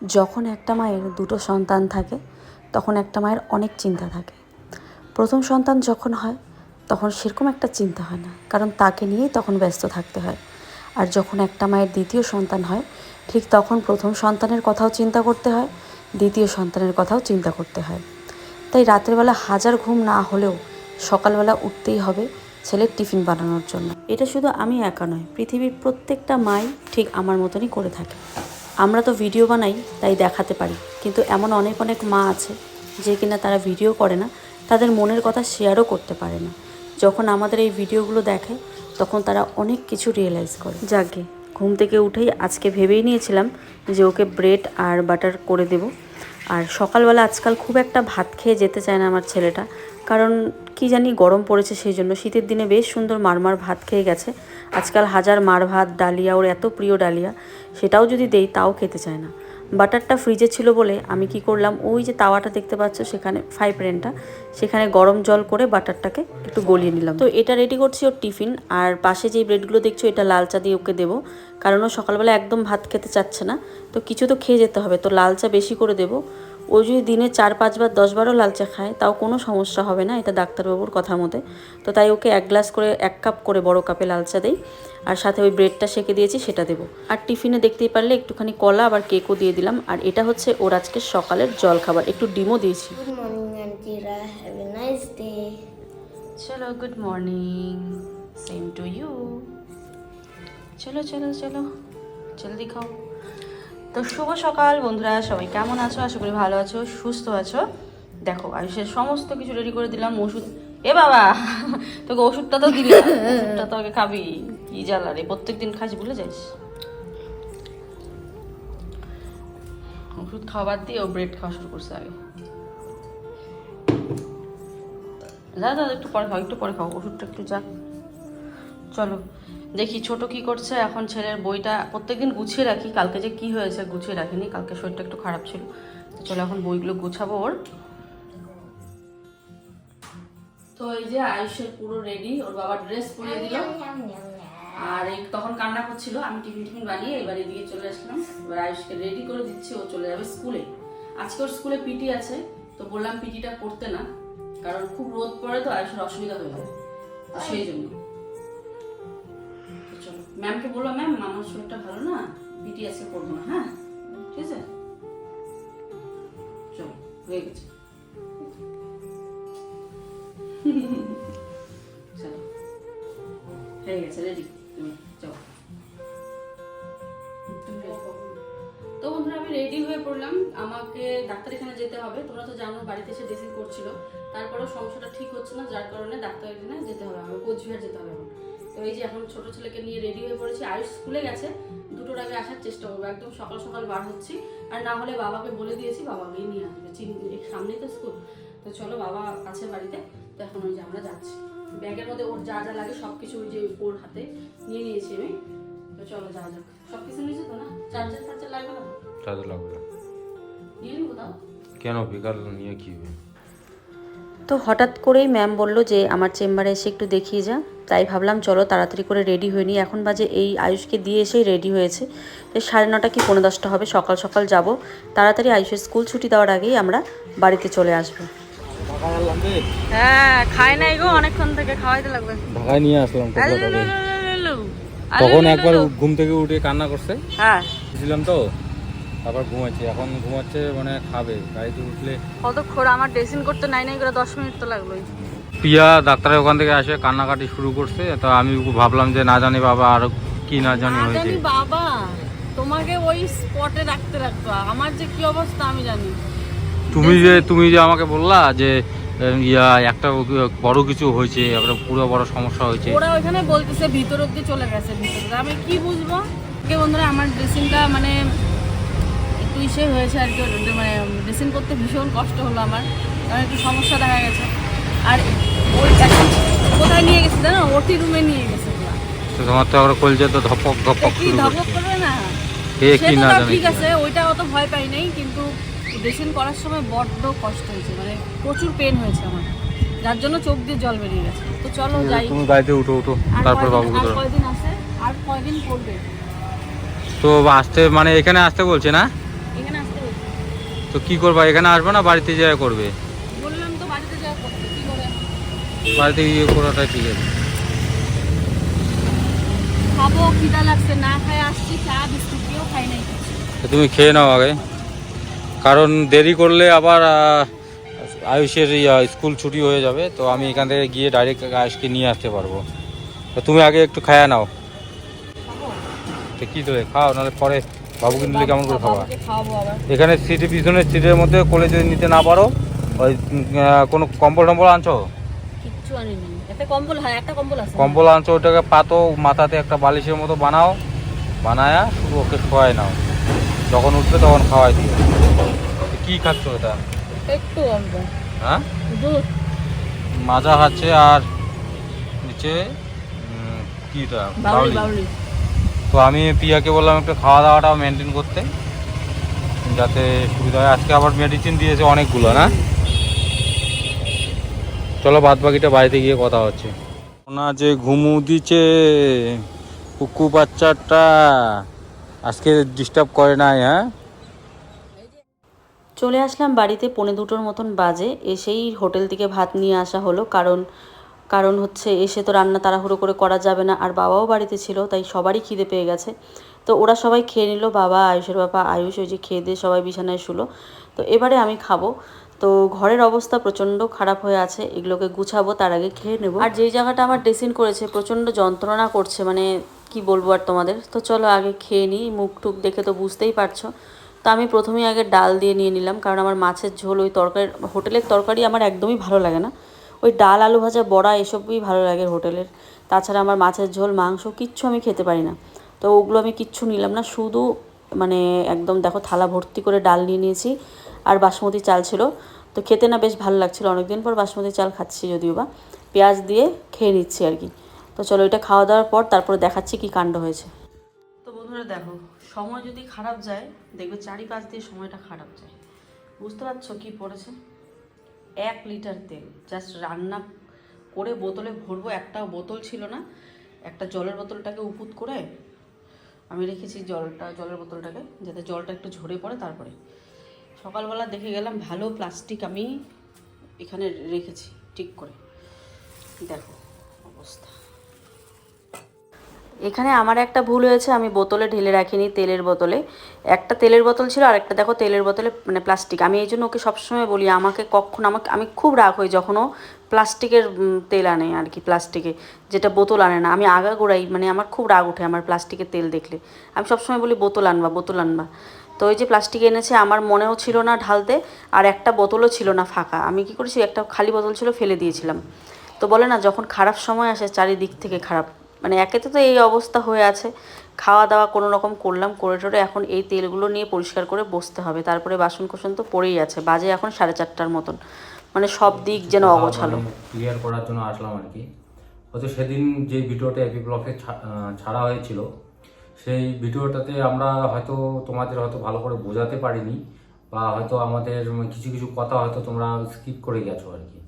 যখন একটা মায়ের দুটো সন্তান থাকে, তখন একটা মায়ের অনেক চিন্তা থাকে। প্রথম সন্তান যখন হয়, তখন সেরকম একটা চিন্তা হয় না, কারণ তাকে নিয়েই তখন ব্যস্ত থাকতে হয়। আর যখন একটা মায়ের দ্বিতীয় সন্তান হয়, ঠিক তখন প্রথম সন্তানের কথাও চিন্তা করতে হয়, দ্বিতীয় সন্তানের কথাও চিন্তা করতে হয়। তাই রাতের বেলা হাজার ঘুম না হলেও সকালবেলা উঠতেই হবে ছেলের টিফিন বানানোর জন্য। এটা শুধু আমি একা নয়, পৃথিবীর প্রত্যেকটা মাই ঠিক আমার মতনই করে থাকে। আমরা তো ভিডিও বানাই, তাই দেখাতে পারি। কিন্তু এমন অনেক অনেক মা আছে, যে কিনা তারা ভিডিও করে না, তাদের মনের কথা শেয়ারও করতে পারে না। যখন আমাদের এই ভিডিওগুলো দেখে, তখন তারা অনেক কিছু রিয়েলাইজ করে। যাকে, ঘুম থেকে উঠেই আজকে ভেবেই নিয়েছিলাম যে ওকে ব্রেড আর বাটার করে দেব। আর সকালবেলা আজকাল খুব একটা ভাত খেয়ে যেতে চায় না আমার ছেলেটা। কারণ কি জানি গরম পড়েছে সেই জন্য। শীতের দিনে বেশ সুন্দর মারমার ভাত খেয়ে গেছে। আজকাল হাজার মার ভাত, ডালিয়া, ওর এত প্রিয় ডালিয়া, সেটাও যদি দেই তাও খেতে চায় না। বাটারটা ফ্রিজে ছিল বলে আমি কি করলাম, ওই যে তাওয়াটা দেখতে পাচ্ছ, সেখানে ফ্রাই প্যানটা, সেখানে গরম জল করে বাটারটাকে একটু গলিয়ে নিলাম। তো এটা রেডি করছি ওর টিফিন, আর পাশে যেই ব্রেডগুলো দেখছ, এটা লাল চা দিয়ে ওকে দেবো, কারণ ও সকালবেলা একদম ভাত খেতে চাচ্ছে না। তো কিছু তো খেয়ে যেতে হবে, তো লাল চা বেশি করে দেবো। ও যদি দিনে চার পাঁচবার দশবারও লাল চা খায় তাও কোনো সমস্যা হবে না এটা ডাক্তারবাবুর কথা মতে। তো তাই ওকে এক গ্লাস করে এক কাপ করে বড় কাপে লাল চা দেই আর সাথে ওই ব্রেডটা সেকে দিয়েছি সেটা দেবো। আর টিফিনে দেখতেই পারলে একটুখানি কলা আবার কেকও দিয়ে দিলাম আর এটা হচ্ছে ওর আজকে সকালের জল খাবার একটু ডিমও দিয়েছি. চলো good morning same to you চলো চলো চলো। জলদি খাও। তো শুভ সকাল বন্ধুরা, সবাই কেমন আছো? আশা করি ভালো আছো, সুস্থ আছো। দেখো, আয়ুষের সমস্ত কিছু রেডি করে দিলাম, ওষুধ এ বাবা, তোকে ওষুধটা তো দিলে ওষুধটা তো আগে খাবি। কি জ্বালা রে প্রত্যেক দিন খাস ভুলে যাইস ওষুধ খাওয়া বাদ দিয়ে ও ব্রেড খাওয়া শুরু করছে আগে। যা যা একটু পরে খাও, একটু পরে খাও, ওষুধটা একটু যা। চলো। দেখি ছোট কি করছে, এখন ছেলের বইটা প্রত্যেকদিন গুছিয়ে রাখি, কালকে যে কি হয়েছে গুছিয়ে রাখিনি, কালকে শরীরটা একটু খারাপ ছিল। চলো এখন বইগুলো গুছাবো ওর। তো এই যে আয়ুষের পুরো রেডি ওর বাবা ড্রেস পরিয়ে দিল। আর এই তখন কান্না করছিল, আমি টিফিন টিফিন বানিয়ে এবার এদিকে চলে আসলাম। এবার আয়ুষকে রেডি করে দিচ্ছি, ও চলে যাবে স্কুলে। আজকে ওর স্কুলে পিটি আছে, তো বললাম পিটিটা করতে না, কারণ খুব রোদ পড়ে তো, আয়ুষের অসুবিধা হয়ে তো সেই জন্য। ম্যামকে বললাম ম্যাম আমার শরীরটা ভালো না? আজকে করব না হ্যাঁ? ঠিক আছে। চলো, হয়ে গেছে। চলো, হয়ে গেছে রেডি যাও তো বন্ধুরা, আমি রেডি হয়ে পড়লাম। আমাকে ডাক্তার এখানে যেতে হবে। তোমরা তো জানো, বাড়িতে এসে ড্রেসিং করছিল। তারপরেও সমস্যাটা ঠিক হচ্ছে না, যার কারণে ডাক্তার এখানে যেতে হবে। আমার কোচবিহার যেতে হবে এখন। তো এই যে এখন ছোট ছেলেকে নিয়ে রেডি হয়ে পড়েছি। আয়ুষ স্কুলে গেছে। দুটোর আগে আসার চেষ্টা করব। একদম সকাল সকাল বার হচ্ছি। আর না হলে বাবাকে বলে দিয়েছি বাবাকেই নিয়ে আসবে। সামনেই তো স্কুল তো চলো বাবা আছে বাড়িতে। তো এখন ওই যে আমরা যাচ্ছি। ব্যাগের মধ্যে ওর যা যা লাগে সব কিছু ওই যে ওর হাতে নিয়ে নিয়েছি আমি। তো চলো যা যাক। সব কিছু নিয়েছো তো না? চার্জার ফার্জার লাগবে না? চাঁদা লাগবে। নিয়ে নিবো তাও? কেন? বিকাল নিয়ে কি হবে? তো হঠাৎ করেই ম্যাম বলল যে আমার চেম্বারে এসে একটু দেখিয়ে যা। তাই ভাবলাম চলো তাড়াতাড়ি করে রেডি হয়ে নিই। এখন বাজে এই আয়ুষকে দিয়ে এসেই রেডি হয়েছে। তো সাড়ে নটা কি পনেরো দশটা হবে সকাল সকাল যাব। তাড়াতাড়ি আয়ুষের স্কুল ছুটি দেওয়ার আগেই আমরা বাড়িতে চলে আসব। হ্যাঁ খাই নাই গো অনেকক্ষণ থেকে খাওয়াইতে লাগবে। ঢাকায় নিয়ে আসলাম তখন একবার ঘুম থেকে উঠে কান্না করছে। হ্যাঁ। ছিলাম তো? তারপর ঘুমাচ্ছে। এখন ঘুমাচ্ছে মানে খাবে। গাড়িতে উঠলে কতক্ষণ আমার ড্রেসিং করতে নাই নাই করে দশ মিনিট তো লাগল পিয়া ডাক্তারের ওখান থেকে আসে কান্নাকাটি শুরু করছে। তো আমি ভাবলাম যে না জানি বাবা আর কি না জানি হয়েছে। বাবা তোমাকে ওই স্পটে রাখতে রাখতো আমার যে কি অবস্থা আমি জানি। তুমি যে তুমি যে আমাকে বললা যে ইয়া একটা বড় কিছু হয়েছে একটা পুরো বড় সমস্যা হয়েছে। ওরা ওইখানে বলতেছে ভিতর অব্দি চলে গেছে ভিতরে। আমি কি বুঝব? কে বন্ধুরা আমার ড্রেসিংটা মানে ইসে হয়েছে আর কি মানে ড্রেসিং করতে ভীষণ কষ্ট হলো আমার কারণ একটু সমস্যা দেখা গেছে। আর ওই এখন কোথায় নিয়ে গেছে জানো? ওটি রুমে নিয়ে গেছে। তো তোমার তো আবার কলজে তো ধপক ধপক শুরু ধপক করবে না? কি না ঠিক আছে ওইটা অত ভয় পাই নাই কিন্তু ড্রেসিং করার সময় বড্ড কষ্ট হয়েছে মানে প্রচুর পেন হয়েছে আমার। যার জন্য চোখ দিয়ে জল বেরিয়ে গেছে। তো চলো যাই। তুমি গাড়িতে উঠো উঠো। তারপর আর কয়দিন আছে? আর কয়দিন পড়বে তো আসতে মানে এখানে আসতে বলছে না? তো কি করবা? এখানে আসবে না? বাড়িতে যা করবে? বললাম তো বাড়িতে যা করতে কি করে? বাড়িতে গিয়ে করাটাই ঠিক আছে। খাব খিদা লাগছে না খাই আসছি চা বিস্কুট কেউ খাই নাই তুমি খেয়ে নাও আগে। কারণ দেরি করলে আবার আয়ুষের ইয়া, স্কুল ছুটি হয়ে যাবে তো আমি এখান থেকে গিয়ে ডাইরেক্ট আয়ুষকে নিয়ে আসতে পারব। তো তুমি আগে একটু খায়া নাও। তো কী দেবে খাও নাহলে পরে বাবুকে নিলে কেমন করে খাওয়া? এখানে সিটের পিছনে সিটের মধ্যে কোলে যদি নিতে না পারো ওই কোনো কম্বল টম্বল আনছো? কম্বল আনছো ওটাকে পাতো মাথাতে একটা বালিশের মতো বানাও বানায়া শুধু ওকে খোয়াই নাও। যখন উঠবে তখন খাওয়াই দিও। কি খাচ্ছ এটা? একটু হ্যাঁ? দুধ। মাজা খাচ্ছে আর নিচে উম, কি এটা? বাউলি। বাউলি। তো আমি পিয়াকে বললাম একটু খাওয়া দাওয়াটাও মেনটেন করতে, যাতে সুবিধা হয়। আজকে আবার মেডিসিন দিয়েছে অনেকগুলো, না? চলো বাদ বাকিটা বাড়িতে গিয়ে কথা হচ্ছে। না যে ঘুমু দিছে কুকু বাচ্চাটা আজকে ডিস্টার্ব করে নাই হ্যাঁ? চলে আসলাম বাড়িতে, পৌনে দুটোর মতন বাজে। এসেই হোটেল থেকে ভাত নিয়ে আসা হলো, কারণ কারণ হচ্ছে এসে তো রান্না তাড়াহুড়ো করে করা যাবে না, আর বাবাও বাড়িতে ছিল, তাই সবারই খিদে পেয়ে গেছে। তো ওরা সবাই খেয়ে নিল, বাবা, আয়ুষের বাবা, আয়ুষ ওই যে খেয়ে দিয়ে সবাই বিছানায় শুলো। তো এবারে আমি খাব। তো ঘরের অবস্থা প্রচণ্ড খারাপ হয়ে আছে, এগুলোকে গুছাবো, তার আগে খেয়ে নেব। আর যেই জায়গাটা আমার ড্রেসিং করেছে, প্রচণ্ড যন্ত্রণা করছে মানে কি বলব আর তোমাদের? তো চলো আগে খেয়ে নিই, মুখ টুক দেখে তো বুঝতেই পারছ। তো আমি প্রথমেই আগে ডাল দিয়ে নিয়ে নিলাম, কারণ আমার মাছের ঝোল ওই তরকারি, হোটেলের তরকারি আমার একদমই ভালো লাগে না। ওই ডাল, আলু ভাজা, বড়া এসবই ভালো লাগে হোটেলের। তাছাড়া আমার মাছের ঝোল, মাংস কিচ্ছু আমি খেতে পারি না। তো ওগুলো আমি কিচ্ছু নিলাম না, শুধু মানে একদম দেখো থালা ভর্তি করে ডাল নিয়ে নিয়েছি আর বাসমতি চাল ছিল। তো খেতে না বেশ ভালো লাগছিল, অনেকদিন পর বাসমতি চাল খাচ্ছি যদিও বা। পেঁয়াজ দিয়ে খেয়ে নিচ্ছি আর কি। তো চলো এটা খাওয়া দাওয়ার পর তারপরে দেখাচ্ছি কি কাণ্ড হয়েছে। তো বন্ধুরা দেখো, সময় যদি খারাপ যায়, দেখবে চারিপাশ দিয়ে সময়টা খারাপ যায়। বুঝতে পারছ কি পড়েছে? এক লিটার তেল। জাস্ট রান্না করে বোতলে ভরবো একটা বোতল ছিল না। একটা জলের বোতলটাকে উপুত করে আমি রেখেছি জলটা, জলের বোতলটাকে, যাতে জলটা একটু ঝরে পড়ে তারপরে। সকালবেলা দেখে গেলাম ভালো প্লাস্টিক আমি এখানে রেখেছি, ঠিক করে। দেখো অবস্থা। এখানে আমার একটা ভুল হয়েছে, আমি বোতলে ঢেলে রাখিনি তেলের বোতলে। একটা তেলের বোতল ছিল আর একটা দেখো তেলের বোতলে মানে প্লাস্টিক আমি এই জন্য ওকে সবসময় বলি, আমাকে কখন, আমাকে, আমি খুব রাগ হই যখন ও প্লাস্টিকের তেল আনে আর কি, প্লাস্টিকে, যেটা বোতল আনে না। আমি আগাগোড়াই মানে আমার খুব রাগ ওঠে আমার প্লাস্টিকের তেল দেখলে। আমি সবসময় বলি, বোতল আনবা বোতল আনবা। তো ওই যে প্লাস্টিক এনেছে, আমার মনেও ছিল না ঢালতে আর একটা বোতলও ছিল না ফাঁকা। আমি কি করেছি, একটা খালি বোতল ছিল, ফেলে দিয়েছিলাম। তো বলে না, যখন খারাপ সময় আসে, চারিদিক থেকে খারাপ। মানে একেতে তো এই অবস্থা হয়ে আছে। খাওয়া দাওয়া কোনো রকম করলাম করে টোরে এখন এই তেলগুলো নিয়ে পরিষ্কার করে বসতে হবে। তারপরে বাসন কোসন তো পড়েই আছে বাজে এখন সাড়ে চারটার মতন। মানে সব দিক যেন অগোছালো। ক্লিয়ার করার জন্য আসলাম আর কি। হয়তো সেদিন যে ভিডিওটা এপি ব্লকে ছাড়া হয়েছিল সেই ভিডিওটাতে আমরা হয়তো তোমাদের হয়তো ভালো করে বোঝাতে পারিনি বা হয়তো আমাদের কিছু কিছু কথা হয়তো তোমরা স্কিপ করে গেছো আর কি।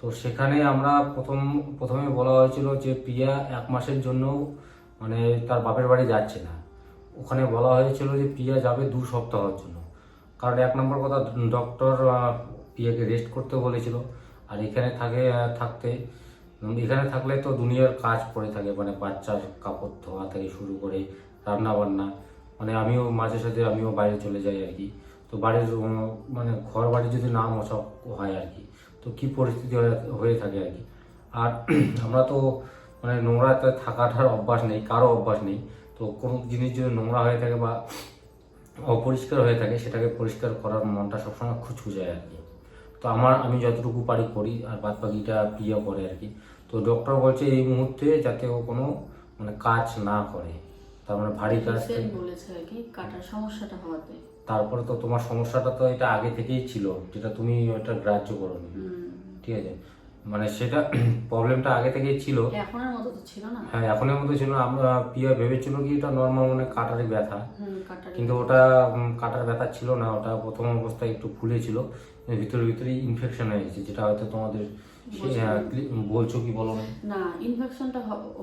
তো সেখানে আমরা প্রথম, প্রথমে বলা হয়েছিল যে প্রিয়া এক মাসের জন্য মানে তার বাপের বাড়ি যাচ্ছে না। ওখানে বলা হয়েছিল যে প্রিয়া যাবে দু সপ্তাহের জন্য। কারণ এক নম্বর কথা ডক্টর প্রিয়াকে রেস্ট করতে বলেছিল। আর এখানে থাকে, থাকতে, এখানে থাকলে তো দুনিয়ার কাজ পড়ে থাকে মানে বাচ্চার কাপড় ধোয়া থেকে শুরু করে রান্না বান্না মানে আমিও মাঝে সাঝে আমিও বাইরে চলে যাই আর কি। তো বাড়ির মানে ঘর বাড়ি যদি না মোছা হয় আর কি। তো কি পরিস্থিতি হয়ে থাকে আর কি। আর আমরা তো মানে নোংরাতে থাকাটার অভ্যাস নেই, কারও অভ্যাস নেই। তো কোনো জিনিস যদি নোংরা হয়ে থাকে বা অপরিষ্কার হয়ে থাকে, সেটাকে পরিষ্কার করার মনটা সবসময় খুচখুচায় আর কি। তো আমার, আমি যতটুকু পারি করি, আর বাদ বাকিটা প্রিয় করে আর কি। তো ডক্টর বলছে এই মুহূর্তে যাতে ও কোনো মানে কাজ না করে। তার মানে ভারী কাজ বলেছে আর কি কাটার সমস্যাটা হওয়াতে। তারপরে তো তোমার সমস্যাটা তো এটা আগে থেকেই ছিল যেটা তুমি ওটা গ্রাহ্য করো ঠিক আছে? মানে সেটা প্রবলেমটা আগে থেকেই ছিল। এখনের মতো তো ছিল না। হ্যাঁ এখনের মতো ছিল আমরা পিয়া ভেবেছিল কি এটা নর্মাল মানে কাটারে ব্যথা। কিন্তু ওটা কাটার ব্যথা ছিল না। ওটা প্রথম অবস্থায় একটু ফুলেছিল ভিতরে ভিতরে ইনফেকশন হয়ে গেছে যেটা হয়তো তোমাদের বলছো? কি বলো না? ইনফেকশনটা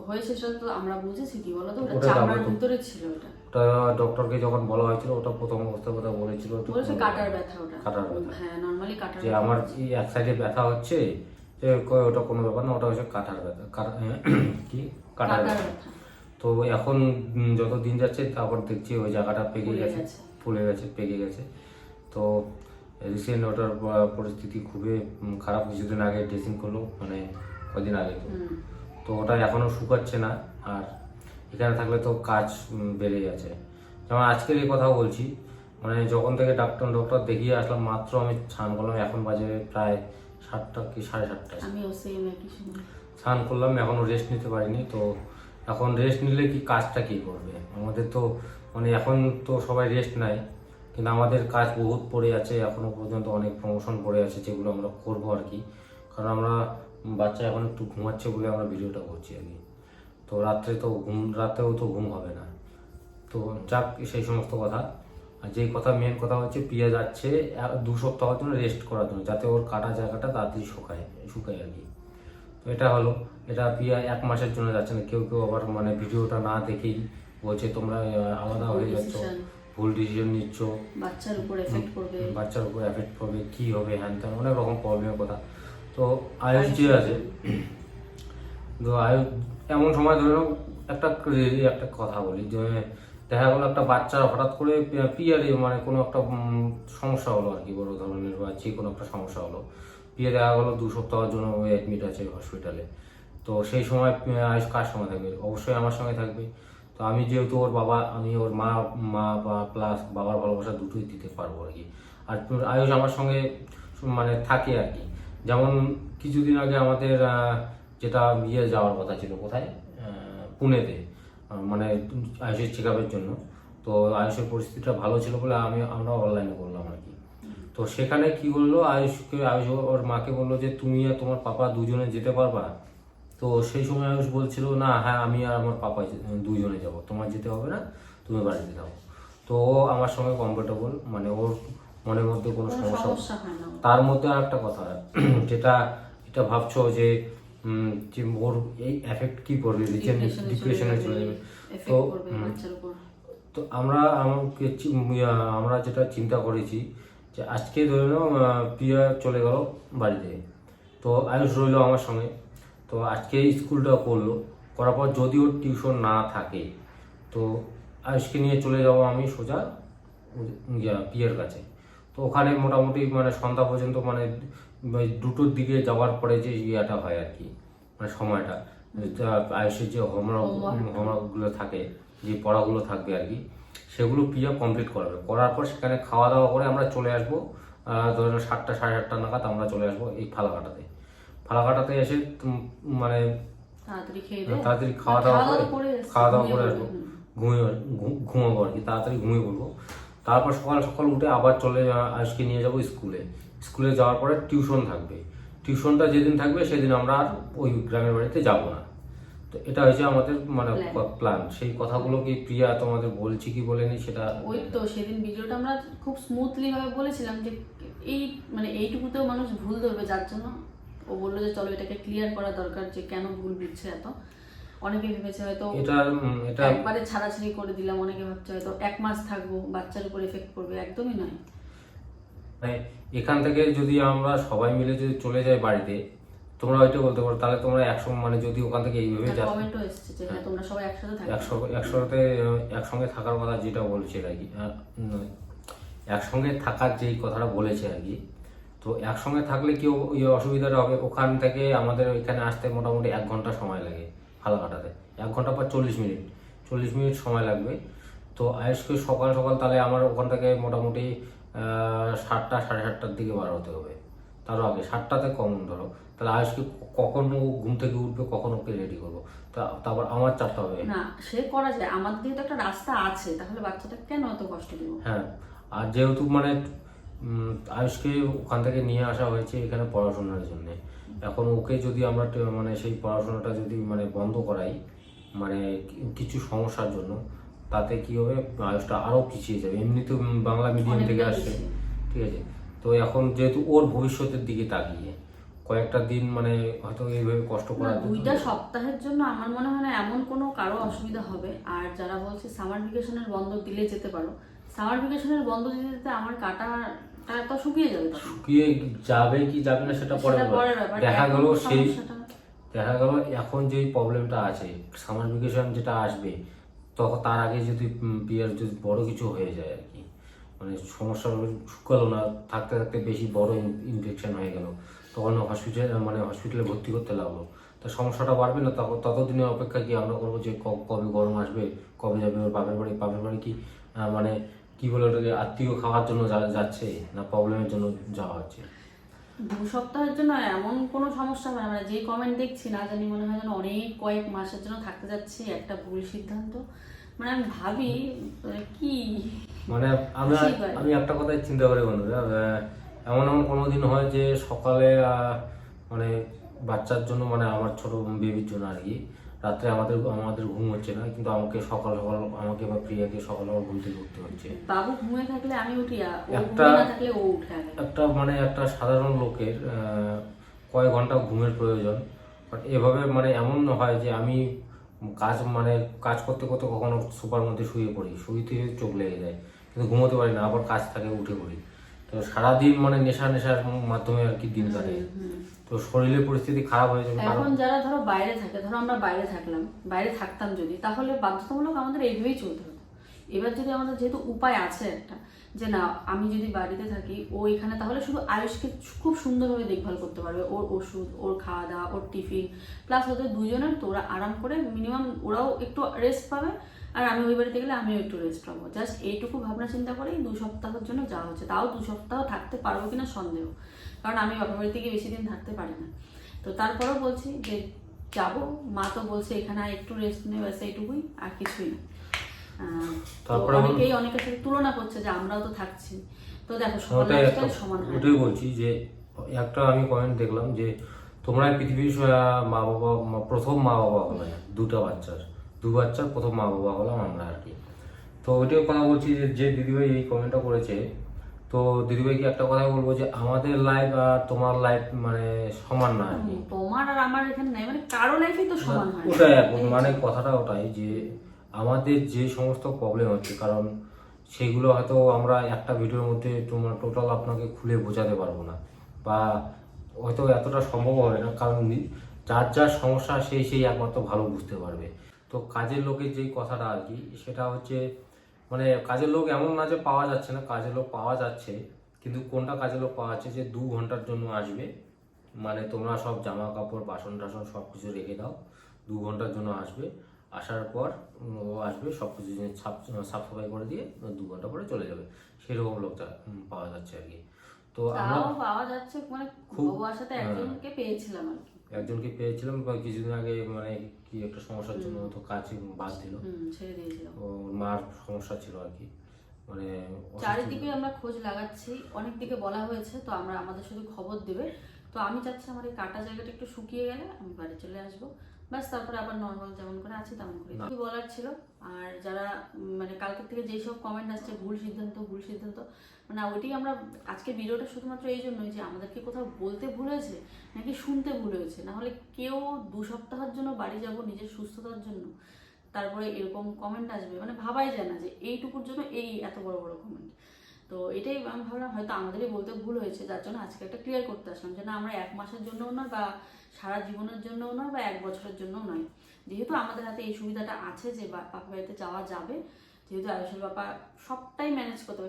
হয়েছে সেটা তো আমরা বুঝেছি কি বলো তো? ওটা চামড়ার ভিতরে ছিল ওটা। ওটা ডক্টরকে যখন বলা হয়েছিল ওটা প্রথম অবস্থার কথা বলেছিল। বলেছে কাটার ব্যথা ওটা। কাটার ব্যথা। হ্যাঁ নর্মালি কাটার যে আমার এই এক সাইডে ব্যথা হচ্ছে যে ওটা কোনো ব্যাপার না ওটা হচ্ছে কাটার ব্যথা। কাটা- কি? কাটার ব্যথা। তো এখন যত দিন যাচ্ছে তারপর দেখছি ওই জায়গাটা পেকে গেছে গেছে। ফুলে গেছে পেকে গেছে। তো রিসেন্ট ওটার পরিস্থিতি খুবই খারাপ। কিছুদিন আগে ড্রেসিং করল মানে কদিন আগে তো। তো ওটা এখনও শুকাচ্ছে না আর এখানে থাকলে তো কাজ বেড়ে যাচ্ছে। যেমন আজকের এই কথা বলছি মানে যখন থেকে ডাক্তার ডক্টর দেখিয়ে আসলাম মাত্র আমি স্নান করলাম এখন বাজে প্রায় সাতটা কি সাড়ে সাতটা স্নান করলাম এখনও রেস্ট নিতে পারিনি তো এখন রেস্ট নিলে কি কাজটা কি করবে? আমাদের তো মানে এখন তো সবাই রেস্ট নেয় কিন্তু আমাদের কাজ বহুত পড়ে আছে, এখনও পর্যন্ত অনেক প্রমোশন পড়ে আছে যেগুলো আমরা করব আর কি। কারণ আমরা বাচ্চা এখন একটু ঘুমাচ্ছে বলে আমরা ভিডিওটা করছি আর কি। তো রাত্রে তো ঘুম, রাতেও তো ঘুম হবে না। তো যাক, সেই সমস্ত কথা। আর যেই কথা মেন কথা হচ্ছে পিয়া যাচ্ছে দু সপ্তাহের জন্য রেস্ট করার জন্য, যাতে ওর কাটা জায়গাটা তাড়াতাড়ি শুকায় শুকায় আর কি। তো এটা হলো, এটা পিয়া এক মাসের জন্য যাচ্ছে না, কেউ কেউ আবার মানে ভিডিওটা না দেখেই বলছে তোমরা, আলাদা হয়ে যাচ্ছ। ভুল ডিসিশন নিচ্ছ বাচ্চার উপর এফেক্ট করবে বাচ্চার উপর এফেক্ট পড়বে কি হবে হ্যান ত্যান অনেক রকম প্রবলেমের কথা। তো আয়ুষ যে আছে তো আয়ুষ এমন সময় ধরে একটা একটা কথা বলি যে দেখা গেলো একটা বাচ্চার হঠাৎ করে পিয়ারে মানে কোনো একটা সমস্যা হলো আর কি বড় ধরনের বা যে কোনো একটা সমস্যা হলো। পিয়ে দেখা গেলো দু সপ্তাহের জন্য অ্যাডমিট আছে হসপিটালে তো সেই সময় আয়ুষ কার সঙ্গে থাকবে? অবশ্যই আমার সঙ্গে থাকবে। তো আমি যেহেতু ওর বাবা, আমি ওর মা মা বা প্লাস বাবার ভালোবাসা দুটোই দিতে পারব আর কি। আর আয়ুষ আমার সঙ্গে মানে থাকে আর কি। যেমন কিছুদিন আগে আমাদের যেটা বিয়ে যাওয়ার কথা ছিল কোথায়? পুনেতে মানে আয়ুষের চেক আপের জন্য। তো আয়ুষের পরিস্থিতিটা ভালো ছিল বলে আমি, আমরা অনলাইনে করলাম আর কি। তো সেখানে কি বলল? আয়ুষকে, আয়ুষ ওর মাকে বলল যে, তুমি আর তোমার পাপা দুজনে যেতে পারবা? তো সেই সময় আয়ুষ বলছিল না হ্যাঁ আমি আর আমার পাপা দুজনে যাব। তোমার যেতে হবে না তুমি বাড়িতে যাও তো ও আমার সঙ্গে কমফোর্টেবল মানে ওর মনের মধ্যে কোনো সমস্যা তার মধ্যে আর একটা কথা যেটা এটা ভাবছ যে যে ওর এই এফেক্ট কি করবে? ডিপ্রেশনে চলে যাবে তো তো আমরা আমাকে আমরা যেটা চিন্তা করেছি যে আজকে ধরে নাও প্রিয়া চলে গেল বাড়িতে। তো আয়ুষ রইল আমার সঙ্গে। তো আজকে স্কুলটা করল করার পর যদি ওর টিউশন না থাকে তো আয়ুষকে নিয়ে চলে যাব আমি সোজা পিয়ার কাছে। তো ওখানে মোটামুটি মানে সন্ধ্যা পর্যন্ত মানে দুটোর দিকে যাওয়ার পরে যে ইয়েটা হয় আর কি মানে সময়টা যা আয়ুষের যে হোমওয়ার্ক হোমওয়ার্কগুলো থাকে যে পড়াগুলো থাকবে আর কি সেগুলো প্রিয়া কমপ্লিট করবে। করার পর সেখানে খাওয়া দাওয়া করে আমরা চলে আসব ধরুন সাতটা সাড়ে সাতটা নাগাদ আমরা চলে আসব এই ফালাকাটাতে। ফালাকাটাতে এসে মানে তাড়াতাড়ি খাওয়া দাওয়া করে খাওয়া দাওয়া করে আসব। ঘুমিয়ে ঘুমাবো আর কি তাড়াতাড়ি ঘুমিয়ে পড়ব। তারপর সকাল সকাল উঠে আবার চলে আজকে নিয়ে যাব স্কুলে। স্কুলে যাওয়ার পরে টিউশন থাকবে। টিউশনটা যেদিন থাকবে সেদিন আমরা আর ওই গ্রামের বাড়িতে যাব না। তো এটা হয়েছে আমাদের মানে প্ল্যান সেই কথাগুলো কি প্রিয়া তোমাদের বলছি কি বলেনি সেটা ওই তো সেদিন ভিডিওটা আমরা খুব স্মুথলি ভাবে বলেছিলাম যে এই মানে এইটুকুতেও মানুষ ভুল ধরবে যার জন্য ও বলল যে চলো এটাকে ক্লিয়ার করা দরকার যে কেন ভুল বুঝছে এত। অনেকে ভেবেছে হয়তো এটা এটা একবারে ছাড়াছাড়ি করে দিলাম অনেকে ভাবছে হয়তো এক মাস থাকব বাচ্চার উপর এফেক্ট করবে একদমই নয়। মানে এখান থেকে যদি আমরা সবাই মিলে যদি চলে যাই বাড়িতে তোমরা হয়তো বলতে পারো তাহলে তোমরা একসঙ্গে মানে যদি ওখান থেকে এইভাবে কমেন্টও এসেছে যে হ্যাঁ তোমরা সবাই একসাথে থাকো একশো একসাথে একসঙ্গে থাকার কথা যেটা বলছে আর কি একসঙ্গে থাকার যেই কথাটা বলেছে আর কি তো একসঙ্গে থাকলে কি ওই অসুবিধাটা হবে? ওখান থেকে আমাদের ওইখানে আসতে মোটামুটি এক ঘণ্টা সময় লাগে ফালাকাটাতে এক ঘণ্টা পর চল্লিশ মিনিট। চল্লিশ মিনিট সময় লাগবে। তো আয়ুষকে সকাল সকাল তাহলে আমার ওখান থেকে মোটামুটি সাতটা সাড়ে সাতটার দিকে বার হতে হবে। তারও আগে সাতটাতে কম ধরো। তাহলে আয়ুষকে কখন ও ঘুম থেকে উঠবে কখন ওকে রেডি করব? তা তারপর আমার চাপটা হবে। না সে করা যায়। আমাদের দিকে তো একটা রাস্তা আছে তাহলে বাচ্চাটা কেন এত কষ্ট দিব? হ্যাঁ। আর যেহেতু মানে আয়ুষকে ওখান থেকে নিয়ে আসা হয়েছে এখানে পড়াশোনার জন্য। এখন ওকে যদি আমরা মানে সেই পড়াশোনাটা যদি মানে বন্ধ করাই মানে কিছু সমস্যার জন্য তাতে কি হবে আয়ুষটা আরও পিছিয়ে যাবে। এমনিতেও উম, বাংলা মিডিয়াম থেকে আসছে ঠিক আছে? তো এখন যেহেতু ওর ভবিষ্যতের দিকে তাকিয়ে কয়েকটা দিন মানে হয়তো এইভাবে কষ্ট করা দুইটা সপ্তাহের জন্য আমার মনে হয় না এমন কোনো কারও অসুবিধা হবে। আর যারা বলছে সামার ভ্যাকেশনের বন্ধ দিলে যেতে পারো। সামার ভ্যাকেশনের বন্ধ দিতে দিতে আমার তো শুকিয়ে যাবে শুকিয়ে যাবে কি যাবে না সেটা পরে দেখা গেল সেই দেখা গেল এখন যেই প্রবলেমটা আছে সামার ভ্যাকেশন যেটা আসবে তখন তার আগে যদি বিয়ের যদি বড় কিছু হয়ে যায় আর কি। মানে সমস্যা শুকালো না থাকতে থাকতে বেশি বড় ইনফেকশন হয়ে গেল। তখন হসপিটালে মানে হসপিটালে ভর্তি করতে লাগল। তো সমস্যাটা বাড়বে না তখন ততদিনের অপেক্ষা কি আমরা করব যে কবে গরম আসবে কবে যাবে ওর বাপের বাড়ি? বাপের বাড়ি কি মানে কি বলে ওটাকে? আত্মীয় খাওয়ার জন্য যাচ্ছে না প্রবলেমের জন্য যাওয়া হচ্ছে? দু সপ্তাহের জন্য এমন কোনো সমস্যা না। মানে যে কমেন্ট দেখছি না জানি মনে হয় যেন অনেক কয়েক মাসের জন্য থাকতে যাচ্ছি একটা ভুল সিদ্ধান্ত। মানে আমি ভাবি মানে কি? মানে আমরা আমি একটা কথাই চিন্তা করি বন্ধুরা এমন এমন কোনো দিন হয় যে সকালে মানে বাচ্চার জন্য মানে আমার ছোট বেবির জন্য আর কি রাত্রে আমাদের আমাদের ঘুম হচ্ছে না কিন্তু আমাকে সকাল সকাল আমাকে বা প্রিয়াকে সকাল সকাল ঘুম থেকে উঠতে হচ্ছে। বাবু ঘুমিয়ে থাকলে আমি উঠি একটা- না থাকলে ও উঠে একটা মানে একটা সাধারণ লোকের কয়েক ঘণ্টা ঘুমের প্রয়োজন। বাট এভাবে মানে এমন হয় যে আমি কাজ মানে কাজ করতে করতে কখনো সোফার মধ্যে শুয়ে পড়ি শুইতে চোখ লেগে যায় কিন্তু ঘুমোতে পারি না আবার কাজ থাকে উঠে পড়ি। তো সারাদিন মানে নেশা নেশার মাধ্যমে আর কি দিন কাটে। তো শরীরের পরিস্থিতি খারাপ হয়ে যাবে এখন যারা ধরো বাইরে থাকে, ধরো আমরা বাইরে থাকলাম, বাইরে থাকতাম যদি, তাহলে বাধ্যতামূলক আমাদের এইভাবেই চলতে হতো। এবার যদি আমাদের যেহেতু উপায় আছে একটা, যে না, আমি যদি বাড়িতে থাকি, ও এখানে, তাহলে শুধু আয়ুষকে খুব সুন্দরভাবে দেখভাল করতে পারবে, ওর ওষুধ, ওর খাওয়া দাওয়া ওর টিফিন প্লাস ওদের দুজনের তো ওরা আরাম করে মিনিমাম ওরাও একটু রেস্ট পাবে আর আমি ওই বাড়িতে গেলে আমিও একটু রেস্ট পাবো। জাস্ট এইটুকু ভাবনা চিন্তা করেই দু সপ্তাহের জন্য যাওয়া হচ্ছে। তাও দু সপ্তাহ থাকতে পারব কিনা সন্দেহ। কারণ আমি বাপা বাড়িতে গিয়ে বেশি দিন থাকতে পারি না। তো তারপরেও বলছি যে যাব। মা তো বলছে এখানে আর একটু রেস্ট নেই ব্যাস এইটুকুই আর কিছুই না। তারপরে অনেকেই অনেকের সাথে তুলনা করছে যে আমরাও তো থাকছি। তো দেখো lifestyle সমান ওটাই বলছি যে একটা আমি কমেন্ট দেখলাম যে তোমরা পৃথিবীর মা বাবা প্রথম মা বাবা হলে দুটো বাচ্চার। দু বাচ্চার প্রথম মা বাবা হলাম আমরা আর কি। তো ওইটাই কথা বলছি যে যে দিদিভাই এই কমেন্টটা করেছে তো দিদিভাইকে একটা কথাই বলব যে আমাদের লাইফ আর তোমার লাইফ মানে সমান না আর কি। তোমার আর আমার এখানে নাই মানে কারও লাইফই তো সমান হয় ওটাই এখন মানে কথাটা ওটাই যে আমাদের যে সমস্ত প্রবলেম হচ্ছে কারণ সেগুলো হয়তো আমরা একটা ভিডিওর মধ্যে তোমার টোটাল আপনাকে খুলে বোঝাতে পারব না বা হয়তো এতটা সম্ভব হবে না কারণ যার যার সমস্যা সেই সেই একমাত্র ভালো বুঝতে পারবে। তো কাজের লোকের যেই কথাটা আর কি সেটা হচ্ছে মানে কাজের লোক এমন না যে পাওয়া যাচ্ছে না কাজের লোক পাওয়া যাচ্ছে কিন্তু কোনটা কাজের লোক পাওয়া যাচ্ছে যে দু ঘণ্টার জন্য আসবে মানে তোমরা সব জামা কাপড় বাসন টাসন সব কিছু রেখে দাও দু ঘণ্টার জন্য আসবে আসার পর ও আসবে সব কিছু সাফ সাফ সাফাই করে দিয়ে দু ঘণ্টা পরে চলে যাবে সেরকম লোকটা পাওয়া যাচ্ছে আর কি। তো আমরা পাওয়া যাচ্ছে মানে খুব- বাবু একজনকে পেয়েছিলাম আর কি। একজনকে পেয়েছিলাম বা কিছুদিন আগে মানে কি একটা সমস্যার জন্য তো কাজ বাদ দিল। ছেড়ে দিয়েছিলাম ওর মার সমস্যা ছিল আর কি। মানে চারিদিকে আমরা খোঁজ লাগাচ্ছি অনেক দিকে বলা হয়েছে তো আমরা আমাদের শুধু খবর দেবে। তো আমি চাচ্ছি আমার এই কাটা জায়গাটা একটু শুকিয়ে গেলে আমি বাড়ি চলে আসব। ব্যাস তারপরে আবার নর্মাল যেমন করে আছি তেমন করে কি বলার ছিল? আর যারা মানে কালকের থেকে যেই সব কমেন্ট আসছে ভুল সিদ্ধান্ত ভুল সিদ্ধান্ত মানে ওইটাই আমরা আজকে ভিডিওটা শুধুমাত্র এই জন্যই যে আমাদেরকে কোথাও বলতে ভুল হয়েছে নাকি শুনতে ভুল হয়েছে? নাহলে কেউ দু সপ্তাহের জন্য বাড়ি যাব নিজের সুস্থতার জন্য। তারপরে এরকম কমেন্ট আসবে। মানে ভাবাই যায় না যে এইটুকুর জন্য এই এত বড় বড় কমেন্ট তো এটাই আমি ভাবলাম, হয়তো আমাদেরই বলতে ভুল হয়েছে, যার জন্য আজকে একটা ক্লিয়ার করতে আসলাম যে না, আমরা এক মাসের জন্যও নয় বা সারা জীবনের জন্যও নয় বা এক বছরের জন্যও নয়। যেহেতু আমাদের হাতে এই সুবিধাটা আছে যে বাপা বাড়িতে যাওয়া যাবে, যেহেতু আয়ুষের বাবা সবটাই ম্যানেজ করতে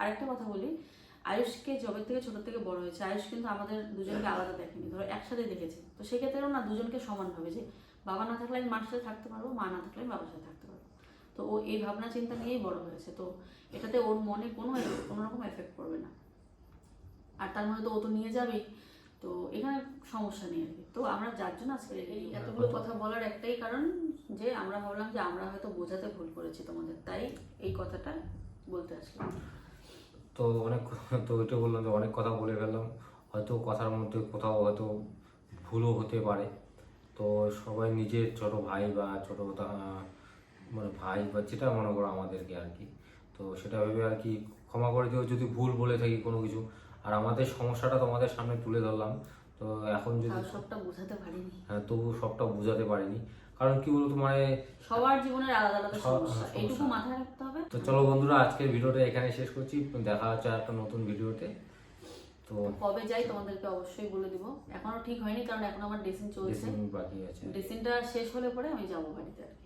আরেকটা কথা বলি, আয়ুষকে জবের থেকে ছোট থেকে বড় হয়েছে। আয়ুষ কিন্তু আমাদের দুজনকে আলাদা দেখেনি, ধরো একসাথে দেখেছে। তো সেক্ষেত্রেও না দুজনকে সমান ভাবে যে, বাবা না থাকলে আমি মার সাথে থাকতে পারব, মা না থাকলে আমি বাবার সাথে থাকতে পারব। তো ও এই ভাবনা চিন্তা নিয়েই বড় হয়েছে। তো এটাতে ওর মনে কোনো কোনো রকম এফেক্ট পড়বে না। আর তার মধ্যে তো ও তো নিয়ে যাবেই। তো এখানে সমস্যা নেই আর কি। তো আমরা যার জন্য আজকে এই এতগুলো কথা বলার একটাই কারণ যে আমরা ভাবলাম যে আমরা হয়তো বোঝাতে ভুল করেছি তোমাদের। তাই এই কথাটা বলতে আসলাম। তো অনেক তো ওইটা বললাম যে অনেক কথা বলে ফেললাম। হয়তো কথার মধ্যে কোথাও হয়তো ভুলও হতে পারে। তো সবাই নিজের ছোট ভাই বা ছোট মানে ভাই বা যেটা মনে করো আমাদেরকে আর কি তো সেটা ভেবে আর কি ক্ষমা করে দিও যদি ভুল বলে থাকি কোনো কিছু। আর আমাদের সমস্যাটা তোমাদের সামনে তুলে ধরলাম তো এখন যদি সবটা বোঝাতে পারিনি। হ্যাঁ তবু সবটা বোঝাতে পারিনি। কারণ কি বলতো মানে সবার জীবনের আলাদা আলাদা সমস্যা হ্যাঁ, এইটুকু মাথায় রাখতে হবে। তো চলো বন্ধুরা আজকের ভিডিওটা এখানে শেষ করছি। দেখা হচ্ছে একটা নতুন ভিডিওতে। তো কবে যাই তোমাদেরকে অবশ্যই বলে দিব। এখনও ঠিক হয়নি কারণ এখন আমার ড্রেসিং চলছে। বাকি আছে। ড্রেসিংটা শেষ হলে পরে আমি যাব বাড়িতে আর কি।